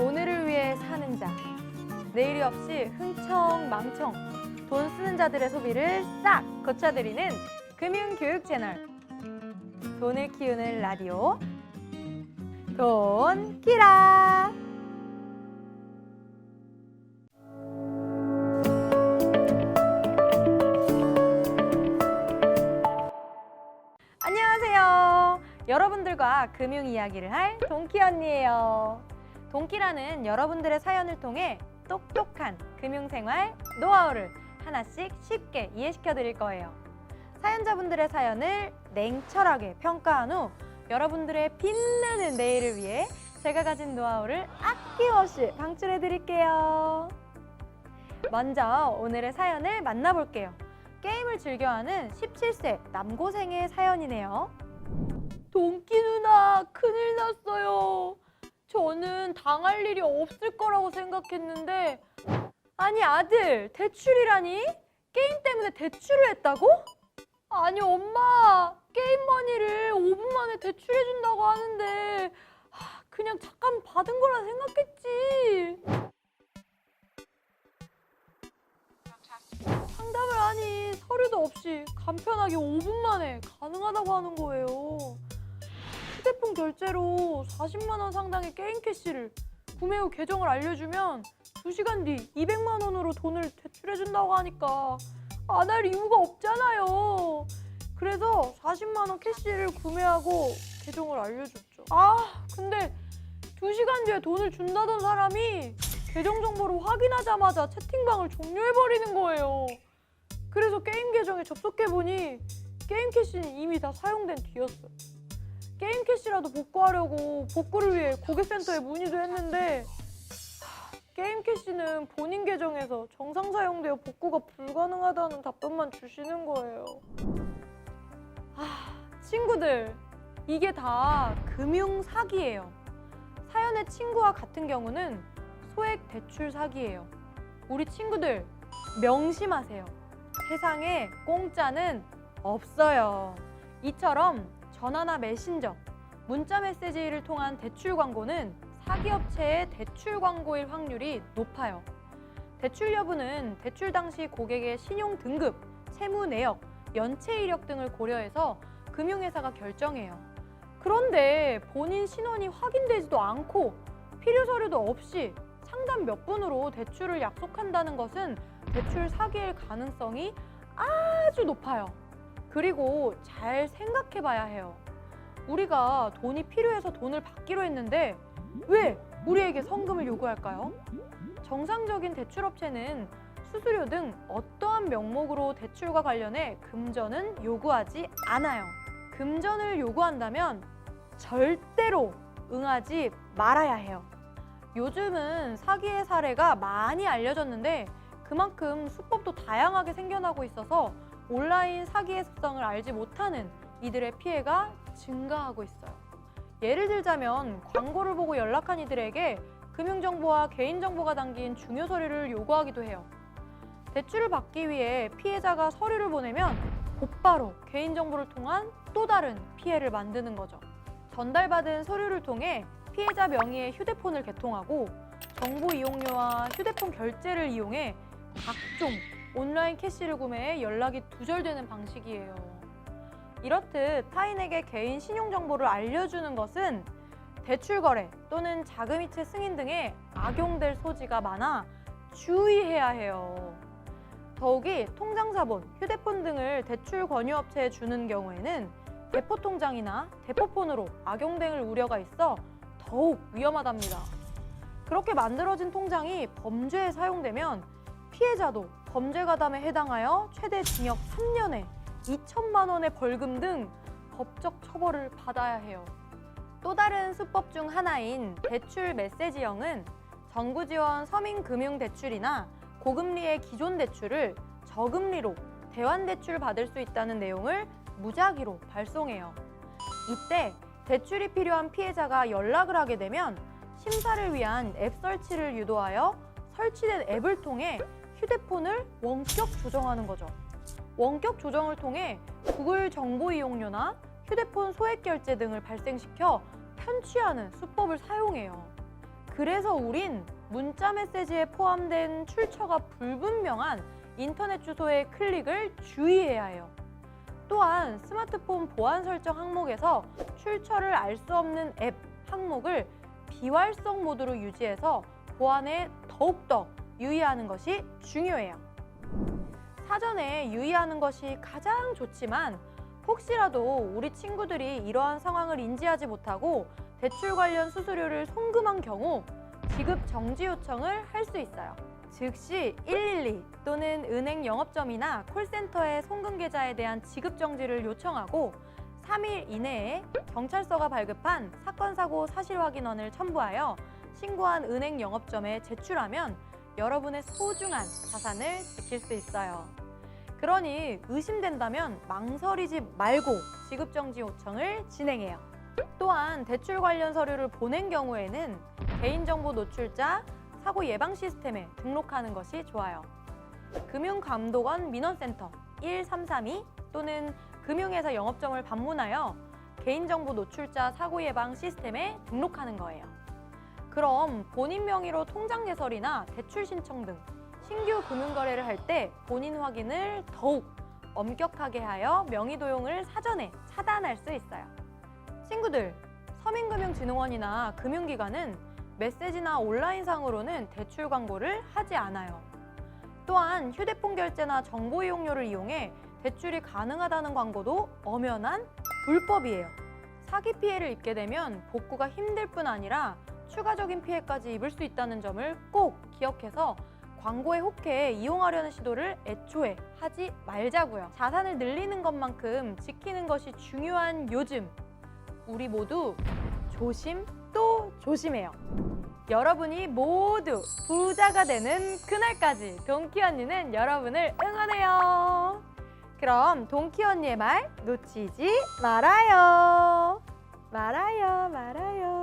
오늘을 위해 사는 자. 내일이 없이 흥청 망청 돈 쓰는 자들의 소비를 싹 고쳐드리는 금융교육 채널. 돈을 키우는 라디오. 돈 키라. 안녕하세요. 여러분들과 금융 이야기를 할 동키 언니예요. 동키라는 여러분들의 사연을 통해 똑똑한 금융생활 노하우를 하나씩 쉽게 이해시켜 드릴 거예요. 사연자분들의 사연을 냉철하게 평가한 후 여러분들의 빛나는 내일을 위해 제가 가진 노하우를 아낌없이 방출해 드릴게요. 먼저 오늘의 사연을 만나볼게요. 게임을 즐겨하는 17세 남고생의 사연이네요. 동키 누나 큰일 났어요. 저는 당할 일이 없을 거라고 생각했는데 아니 아들 대출이라니? 게임 때문에 대출을 했다고? 아니 엄마 게임 머니를 5분 만에 대출해 준다고 하는데 하, 그냥 잠깐 받은 거라 생각했지 상담을 하니 서류도 없이 간편하게 5분 만에 가능하다고 하는 거예요 휴대폰 결제로 40만 원 상당의 게임 캐시를 구매 후 계정을 알려주면 2시간 뒤 200만 원으로 돈을 대출해준다고 하니까 안 할 이유가 없잖아요. 그래서 40만 원 캐시를 구매하고 계정을 알려줬죠. 아, 근데 2시간 뒤에 돈을 준다던 사람이 계정 정보를 확인하자마자 채팅방을 종료해버리는 거예요. 그래서 게임 계정에 접속해보니 게임 캐시는 이미 다 사용된 뒤였어요. 게임 캐시라도 복구하려고 복구를 위해 고객센터에 문의도 했는데 하, 게임 캐시는 본인 계정에서 정상 사용되어 복구가 불가능하다는 답변만 주시는 거예요. 아, 친구들, 이게 다 금융 사기예요. 사연의 친구와 같은 경우는 소액 대출 사기예요. 우리 친구들 명심하세요. 세상에 공짜는 없어요. 이처럼 전화나 메신저, 문자 메시지를 통한 대출 광고는 사기업체의 대출 광고일 확률이 높아요. 대출 여부는 대출 당시 고객의 신용 등급, 채무 내역, 연체 이력 등을 고려해서 금융회사가 결정해요. 그런데 본인 신원이 확인되지도 않고 필요 서류도 없이 상담 몇 분으로 대출을 약속한다는 것은 대출 사기일 가능성이 아주 높아요. 그리고 잘 생각해 봐야 해요. 우리가 돈이 필요해서 돈을 받기로 했는데 왜 우리에게 성금을 요구할까요? 정상적인 대출업체는 수수료 등 어떠한 명목으로 대출과 관련해 금전은 요구하지 않아요. 금전을 요구한다면 절대로 응하지 말아야 해요. 요즘은 사기의 사례가 많이 알려졌는데 그만큼 수법도 다양하게 생겨나고 있어서 온라인 사기의 습성을 알지 못하는 이들의 피해가 증가하고 있어요. 예를 들자면 광고를 보고 연락한 이들에게 금융정보와 개인정보가 담긴 중요 서류를 요구하기도 해요. 대출을 받기 위해 피해자가 서류를 보내면 곧바로 개인정보를 통한 또 다른 피해를 만드는 거죠. 전달받은 서류를 통해 피해자 명의의 휴대폰을 개통하고 정보 이용료와 휴대폰 결제를 이용해 각종 온라인 캐시를 구매해 연락이 두절되는 방식이에요. 이렇듯 타인에게 개인 신용 정보를 알려주는 것은 대출 거래 또는 자금이체 승인 등에 악용될 소지가 많아 주의해야 해요. 더욱이 통장사본, 휴대폰 등을 대출 권유업체에 주는 경우에는 대포통장이나 대포폰으로 악용될 우려가 있어 더욱 위험하답니다. 그렇게 만들어진 통장이 범죄에 사용되면 피해자도 범죄 가담에 해당하여 최대 징역 3년에 2천만 원의 벌금 등 법적 처벌을 받아야 해요. 또 다른 수법 중 하나인 대출 메시지형은 정부 지원 서민 금융 대출이나 고금리의 기존 대출을 저금리로 대환 대출 받을 수 있다는 내용을 무작위로 발송해요. 이때 대출이 필요한 피해자가 연락을 하게 되면 심사를 위한 앱 설치를 유도하여 설치된 앱을 통해 휴대폰을 원격 조정하는 거죠. 원격 조정을 통해 구글 정보 이용료나 휴대폰 소액 결제 등을 발생시켜 편취하는 수법을 사용해요. 그 그래서 우린 문자 메시지에 포함된 출처가 불분명한 인터넷 주소의 클릭을 주의해야 해요. 또한 스마트폰 보안 설정 항목에서 출처를 알 수 없는 앱 항목을 비활성 모드로 유지해서 보안에 더욱더 유의하는 것이 중요해요. 사전에 유의하는 것이 가장 좋지만 혹시라도 우리 친구들이 이러한 상황을 인지하지 못하고 대출 관련 수수료를 송금한 경우 지급 정지 요청을 할 수 있어요. 즉시 112 또는 은행 영업점이나 콜센터의 송금 계좌에 대한 지급 정지를 요청하고 3일 이내에 경찰서가 발급한 사건 사고 사실 확인원을 첨부하여 신고한 은행 영업점에 제출하면 여러분의 소중한 자산을 지킬 수 있어요. 그러니 의심된다면 망설이지 말고 지급 정지 요청을 진행해요. 또한 대출 관련 서류를 보낸 경우에는 개인정보 노출자 사고 예방 시스템에 등록하는 것이 좋아요. 금융감독원 민원센터 1332 또는 금융회사 영업점을 방문하여 개인정보 노출자 사고 예방 시스템에 등록하는 거예요. 그럼 본인 명의로 통장 개설이나 대출 신청 등 신규 금융 거래를 할 때 본인 확인을 더욱 엄격하게 하여 명의 도용을 사전에 차단할 수 있어요. 친구들, 서민금융진흥원이나 금융기관은 메시지나 온라인상으로는 대출 광고를 하지 않아요. 또한 휴대폰 결제나 정보 이용료를 이용해 대출이 가능하다는 광고도 엄연한 불법이에요. 사기 피해를 입게 되면 복구가 힘들 뿐 아니라 추가적인 피해까지 입을 수 있다는 점을 꼭 기억해서 광고에 혹해 이용하려는 시도를 애초에 하지 말자고요. 자산을 늘리는 것만큼 지키는 것이 중요한 요즘 우리 모두 조심 또 조심해요. 여러분이 모두 부자가 되는 그날까지 동키 언니는 여러분을 응원해요. 그럼 동키 언니의 말 놓치지 말아요. 말아요, 말아요.